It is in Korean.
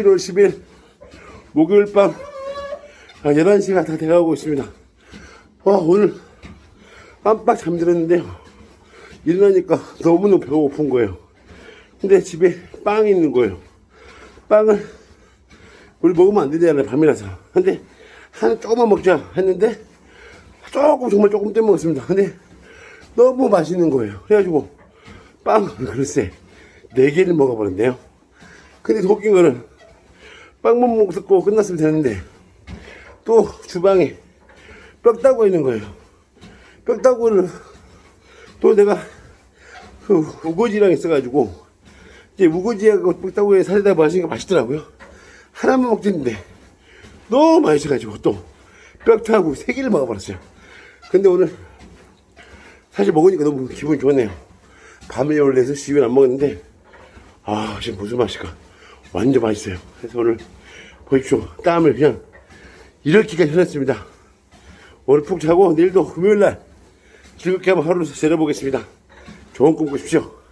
1월 10일 목요일 밤 아, 11시가 다 돼가고 있습니다. 와, 오늘 깜빡 잠들었는데요. 일어나니까 너무너무 배고픈 거예요. 근데 집에 빵이 있는 거예요. 빵을 우리 먹으면 안 되잖아요, 밤이라서. 근데 하나 조금만 먹자 했는데 조금, 정말 조금 떼 먹었습니다. 근데 너무 맛있는 거예요. 그래가지고 빵을 글쎄 4개를 먹어버렸네요. 근데 더 웃긴 거는 빵만 먹고 끝났으면 되는데 또 주방에 뼈다구가 있는 거예요. 뼈다구를 또 내가 그 우거지랑 있어가지고 이제 우거지하고 뼈다구에 살에다 마시는 게 맛있더라고요. 하나만 먹겠는데 너무 맛있어가지고 또 뼈다구 세 개를 먹어버렸어요. 근데 오늘 사실 먹으니까 너무 기분이 좋네요. 밤에 원래 6시 이후에 안 먹었는데 아 지금 무슨 맛일까 완전 맛있어요. 그래서 오늘 보십시오. 땀을 그냥 이렇게까지 흘렸습니다. 오늘 푹 자고 내일도 금요일날 즐겁게 한번 하루 지내보겠습니다. 좋은 꿈 꾸십시오